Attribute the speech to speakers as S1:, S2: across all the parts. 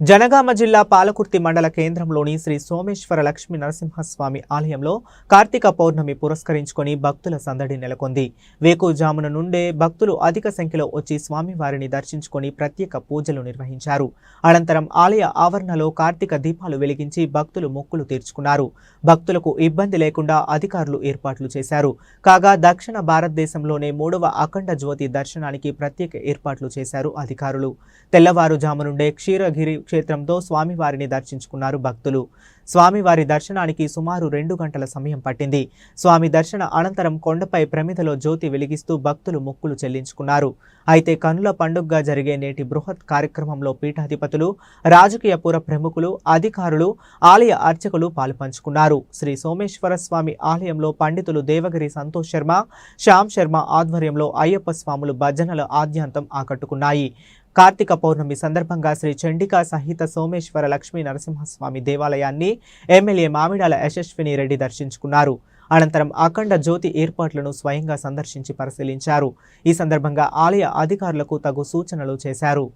S1: జనగామ జిల్లా పాలకుర్తి మండల కేంద్రంలోని శ్రీ సోమేశ్వర లక్ష్మీ నరసింహస్వామి ఆలయంలో కార్తీక పౌర్ణమి పురస్కరించుకొని భక్తుల సందడి నెలకొంది. వేకుజామున నుండే భక్తులు అధిక సంఖ్యలో వచ్చి స్వామివారిని దర్శించుకొని ప్రత్యేక పూజలు నిర్వహించారు. అనంతరం ఆలయ ఆవరణలో కార్తీక దీపాలు వెలిగించి భక్తులు మొక్కులు తీర్చుకున్నారు. భక్తులకు ఇబ్బంది లేకుండా అధికారులు ఏర్పాట్లు చేశారు. కాగా దక్షిణ భారతదేశంలోనే మూడవ అఖండ జ్యోతి దర్శనానికి ప్రత్యేక ఏర్పాట్లు చేశారు అధికారులు. తెల్లవారుజాము నుండే క్షీరగిరి క్షేత్రంతో స్వామివారిని దర్శించుకున్నారు భక్తులు. స్వామివారి దర్శనానికి సుమారు రెండు గంటల సమయం పట్టింది. స్వామి దర్శన అనంతరం కొండపై ప్రమిదలో జ్యోతి వెలిగిస్తూ భక్తులు మొక్కులు చెల్లించుకున్నారు. అయితే కనుల పండుగగా జరిగే నేటి బృహత్ కార్యక్రమంలో పీఠాధిపతులు రాజకీయ పుర ప్రముఖులు అధికారులు ఆలయ అర్చకులు పాలుపంచుకున్నారు. శ్రీ సోమేశ్వర స్వామి ఆలయంలో పండితులు దేవగిరి సంతోష్ శర్మ శ్యామ్ శర్మ ఆధ్వర్యంలో అయ్యప్ప స్వాములు భజనల ఆద్యంతం ఆకట్టుకున్నాయి. కార్తీక పౌర్ణమి సందర్భంగా శ్రీ చండికా సహిత సోమేశ్వర లక్ష్మీ నరసింహస్వామి దేవాలయాన్ని ఎమ్మెల్యే మామిడాల యశస్విని రెడ్డి దర్శించుకున్నారు. అనంతరం అఖండ జ్యోతి ఏర్పాట్లను స్వయంగా సందర్శించి పరిశీలించారు. ఈ సందర్భంగా ఆలయ అధికారులకు తగు సూచనలు చేశారు.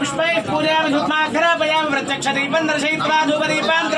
S2: పుష్పై నమః Sariban, Narsayin, Prado, Bariban,